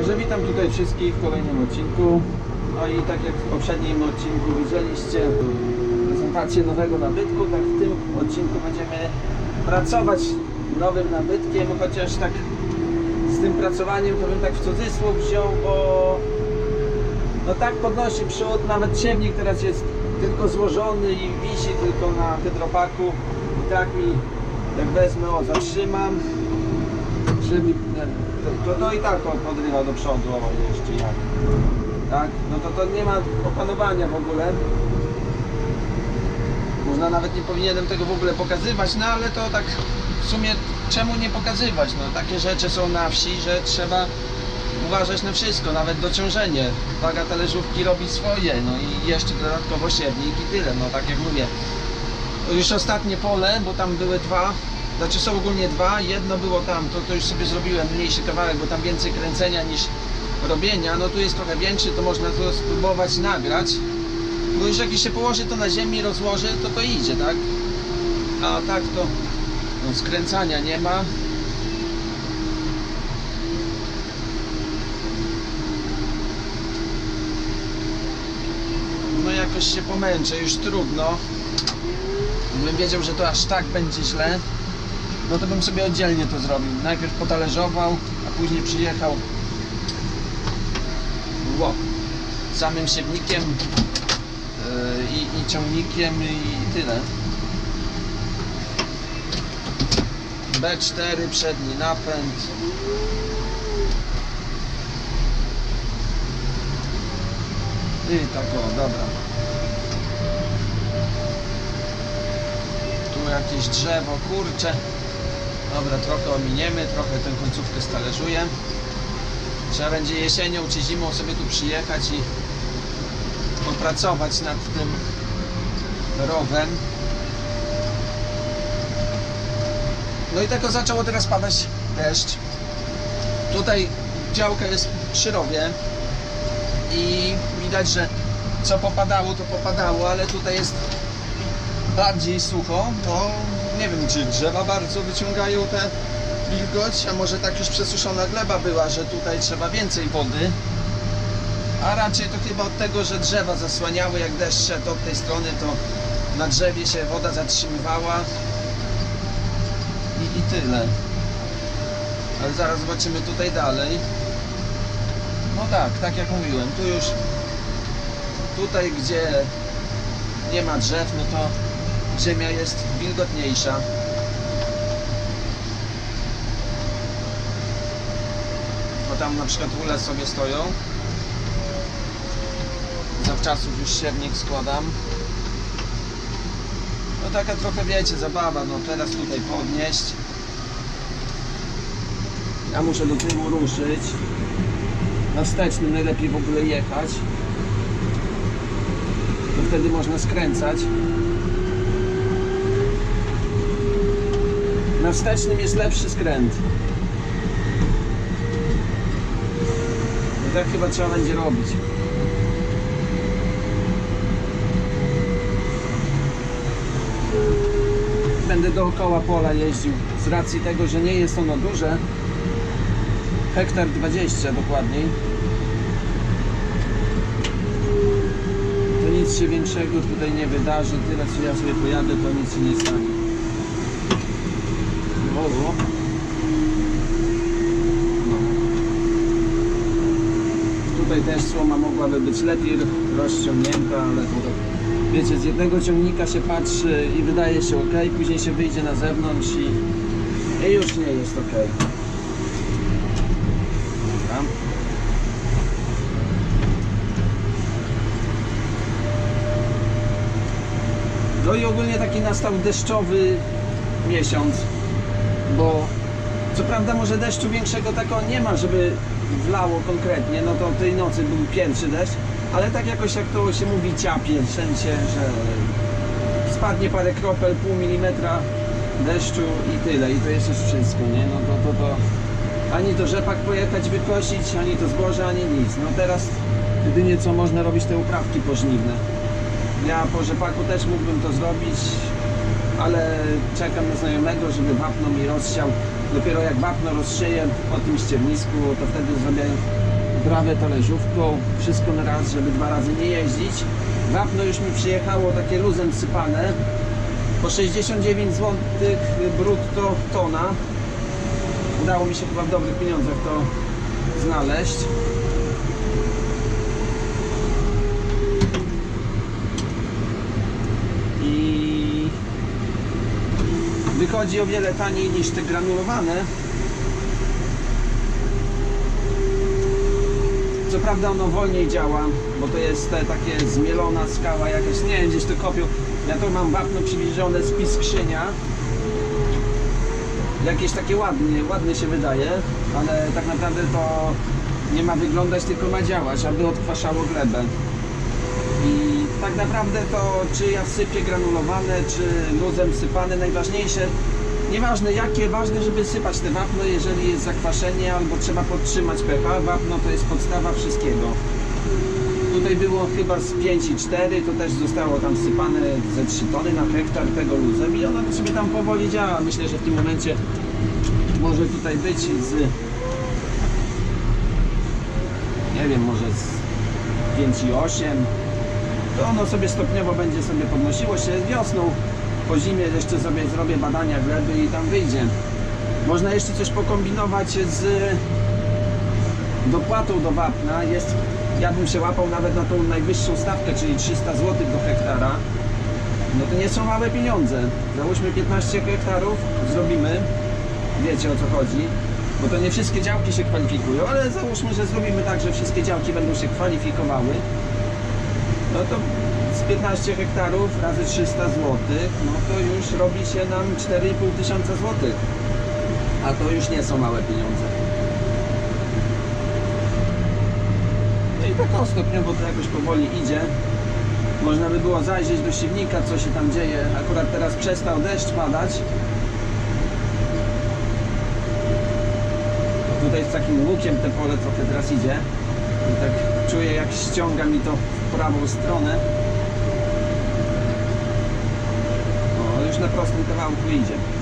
Także witam tutaj wszystkich w kolejnym odcinku. No i tak jak w poprzednim odcinku widzieliście prezentację nowego nabytku, tak w tym odcinku będziemy pracować nowym nabytkiem, chociaż tak z tym pracowaniem to bym tak w cudzysłów wziął, bo no tak podnosi przód, nawet ciemnik teraz jest tylko złożony i wisi tylko na hydropaku i tak mi, jak wezmę, o zatrzymam, żeby, to, to, i tak on podrywa do przodu, o jeszcze jak, tak, no to to nie ma opanowania w ogóle, można nawet nie powinienem tego w ogóle pokazywać, no ale to tak w sumie czemu nie pokazywać, no takie rzeczy są na wsi, że trzeba uważać na wszystko, nawet dociążenie. Waga talerzówki robi swoje, no i jeszcze dodatkowo siewnik i tyle, no tak jak mówię. Już ostatnie pole, bo tam były dwa, znaczy są ogólnie dwa, jedno było tam, to, to już sobie zrobiłem mniejszy kawałek, bo tam więcej kręcenia niż robienia, no tu jest trochę większy, to można to spróbować nagrać. Bo już jak się położy to na ziemi, rozłoży, to to idzie, tak? A tak to no, skręcania nie ma. No jakoś się pomęczę, już trudno. Gdybym wiedział, że to aż tak będzie źle, no to bym sobie oddzielnie to zrobił. Najpierw potalerzował, a później przyjechał ło, samym siewnikiem yy, i, i ciągnikiem i tyle. B4, przedni napęd. I tak o, dobra. Tu jakieś drzewo, kurcze. Dobra, trochę ominiemy, trochę tę końcówkę stalerzuję. Trzeba będzie jesienią czy zimą sobie tu przyjechać i popracować nad tym rowem. No i tak o zaczęło teraz padać deszcz. Tutaj działka jest przy rowie i widać, że co popadało, to popadało, ale tutaj jest bardziej sucho. Nie wiem, czy drzewa bardzo wyciągają tę wilgoć, a może tak już przesuszona gleba była, że tutaj trzeba więcej wody. A raczej to chyba od tego, że drzewa zasłaniały, jak deszcz szedł od tej strony, to na drzewie się woda zatrzymywała i, i tyle. Ale zaraz zobaczymy tutaj dalej. No tak, tak jak mówiłem, tu już tutaj gdzie nie ma drzew, no to ziemia jest wilgotniejsza. No tam na przykład ule sobie stoją. Zawczasów już siewnik składam. No taka trochę wiecie, zabawa, no teraz tutaj podnieść. Ja muszę do tyłu ruszyć. Na wstecznym najlepiej w ogóle jechać. To wtedy można skręcać. Na wstecznym jest lepszy skręt. I tak chyba trzeba będzie robić. Będę dookoła pola jeździł z racji tego, że nie jest ono duże. Hektar 20 dokładniej. To nic się większego tutaj nie wydarzy. Tyle co ja sobie pojadę, to nic się nie stanie. Volvo. No. Tutaj też słoma mogłaby być lepiej rozciągnięta, ale wiecie, z jednego ciągnika się patrzy i wydaje się ok, później się wyjdzie na zewnątrz i, i już nie jest ok. No i ogólnie taki nastał deszczowy miesiąc, bo co prawda może deszczu większego takiego nie ma, żeby wlało konkretnie, no to tej nocy był pierwszy deszcz, ale tak jakoś jak to się mówi ciapie wszędzie, że spadnie parę kropel, pół milimetra deszczu i tyle, i to jest już wszystko, nie? No to, to, to ani to rzepak pojechać, wykosić, ani to zboże, ani nic. No teraz jedynie co można robić te uprawki pożniwne. Ja po rzepaku też mógłbym to zrobić, ale czekam na znajomego, żeby wapno mi rozsiał. Dopiero jak wapno rozsieje po tym ściernisku, to wtedy zrobię Uprawę talerzówką, wszystko na raz, żeby dwa razy nie jeździć. Wapno już mi przyjechało takie luzem sypane. Po 69 zł brutto tona. Udało mi się chyba w dobrych pieniądzach to znaleźć. I wychodzi o wiele taniej niż te granulowane. Co prawda ono wolniej działa, bo to jest te, takie zmielona skała jakaś, nie wiem gdzieś to kopią. Ja to mam wapno przywiezione z piskrzynia. Jakieś takie ładnie, ładnie się wydaje, ale tak naprawdę to nie ma wyglądać, tylko ma działać, aby odkwaszało glebę. I tak naprawdę to czy ja sypię granulowane, czy luzem sypane, najważniejsze, nieważne jakie, ważne, żeby sypać te wapno, jeżeli jest zakwaszenie albo trzeba podtrzymać pH, wapno to jest podstawa wszystkiego. Tutaj było chyba z 5,4, to też zostało tam sypane ze 3 tony na hektar tego luzem i ono sobie tam powoli działa. Myślę, że w tym momencie może tutaj być z nie wiem, może z 5,8 to ono sobie stopniowo będzie sobie podnosiło się wiosną. Po zimie jeszcze sobie zrobię badania gleby i tam wyjdzie. Można jeszcze coś pokombinować z dopłatą do wapna. Jest, ja bym się łapał nawet na tą najwyższą stawkę, czyli 300 zł do hektara. No to nie są małe pieniądze. Załóżmy 15 hektarów, zrobimy. Wiecie o co chodzi. Bo to nie wszystkie działki się kwalifikują, ale załóżmy, że zrobimy tak, że wszystkie działki będą się kwalifikowały no to z 15 hektarów razy 300 zł, no to już robi się nam 4,5 tysiąca złotych. A to już nie są małe pieniądze. No i tak o stopniowo to jakoś powoli idzie. Można by było zajrzeć do siewnika, co się tam dzieje. Akurat teraz przestał deszcz padać. Tutaj z takim łukiem te pole trochę teraz idzie. I tak czuję jak ściąga mi to prawą stronę. Już na prostym kawałku idzie.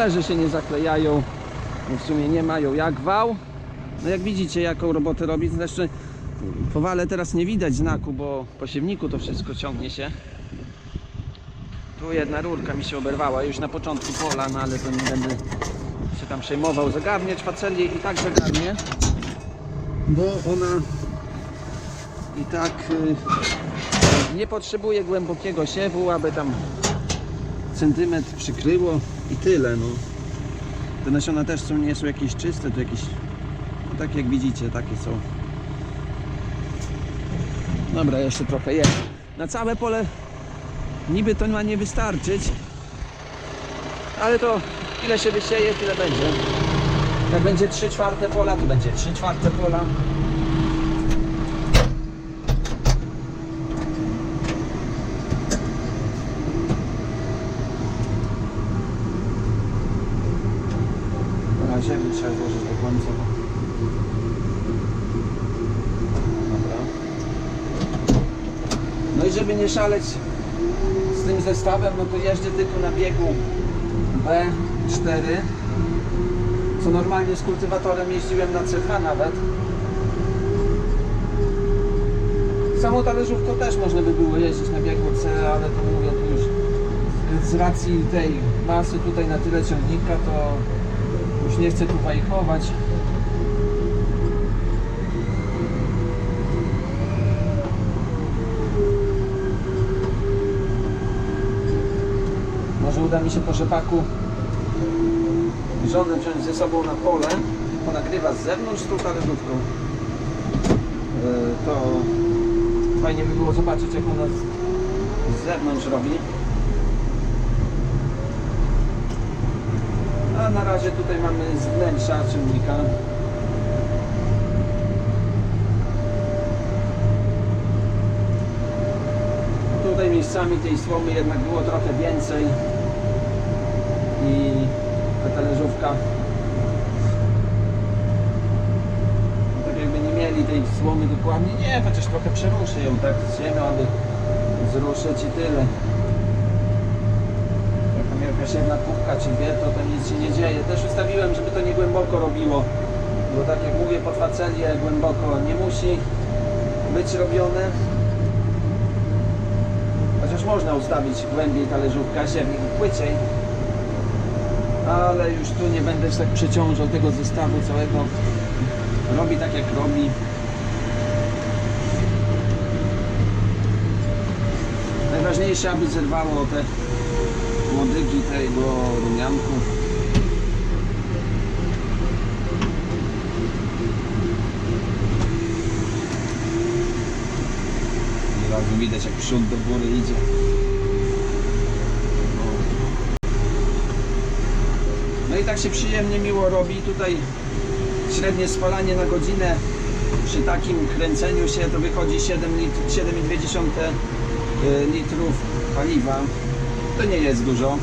Talerze się nie zaklejają, w sumie nie mają jak wał. No jak widzicie jaką robotę robi, zresztą po wale teraz nie widać znaku, bo po siewniku to wszystko ciągnie się. Tu jedna rurka mi się oberwała już na początku pola, no ale to nie będę się tam przejmował. Zagarnie facelię i tak zagarnie, bo ona i tak y, nie potrzebuje głębokiego siewu, aby tam centymetr przykryło i tyle no. Te nasiona też są, nie są jakieś czyste, to jakieś no, tak jak widzicie, takie są. Dobra, jeszcze trochę jest. Na całe pole niby to ma nie wystarczyć, ale to ile się wysieje, tyle będzie. Jak będzie 3 czwarte pola, to będzie 3 czwarte pola. Ziemi trzeba złożyć do końca. Dobra. No i żeby nie szaleć z tym zestawem, no to jeżdżę tylko na biegu B4 co normalnie z kultywatorem jeździłem na CH nawet samą talerzówką też można by było jeździć na biegu C, ale to mówię tu już z racji tej masy tutaj na tyle ciągnika to nie chcę tutaj chować. Może uda mi się po rzepaku żonę wziąć ze sobą na pole, ponagrywa z zewnątrz tą talerzówką. E, To fajnie by było zobaczyć jak ona z zewnątrz robi. A na razie tutaj mamy z wnętrza czynnika. Tutaj miejscami tej słomy jednak było trochę więcej i ta talerzówka tak jakby nie mieli tej słomy dokładnie, nie, chociaż trochę przeruszę ją tak z ziemią, aby zruszyć i tyle. Jakaś jedna kubka czy dwie, to tam nic się nie dzieje. Też ustawiłem, żeby to nie głęboko robiło, bo tak jak mówię, pod głęboko nie musi być robione. Chociaż można ustawić głębiej talerzówkę, siewnik płyciej. Ale już tu nie będę tak przeciążał tego zestawu całego. Robi tak jak robi. Najważniejsze, aby zerwało te łodygi tego rumianku. Od razu widać jak przód do góry idzie. No i tak się przyjemnie miło robi. Tutaj średnie spalanie na godzinę przy takim kręceniu się to wychodzi 7 lit, 7,2 y, litrów paliwa. To nie jest dużo.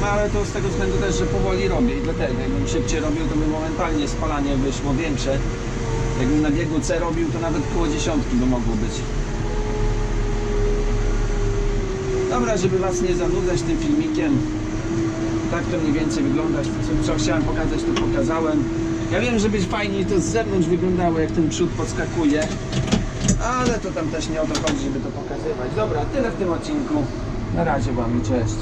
No ale to z tego względu też, że powoli robię i dlatego jakbym szybciej robił, to by momentalnie spalanie wyszło większe. Jakbym na biegu C robił, to nawet koło dziesiątki by mogło być. Dobra, żeby Was nie zanudzać tym filmikiem, tak to mniej więcej wygląda. Co, co chciałem pokazać, to pokazałem. Ja wiem, że być fajniej to z zewnątrz wyglądało, jak ten przód podskakuje, ale to tam też nie o to chodzi, żeby to pokazywać. Dobra, tyle w tym odcinku. Na razie Wam cześć.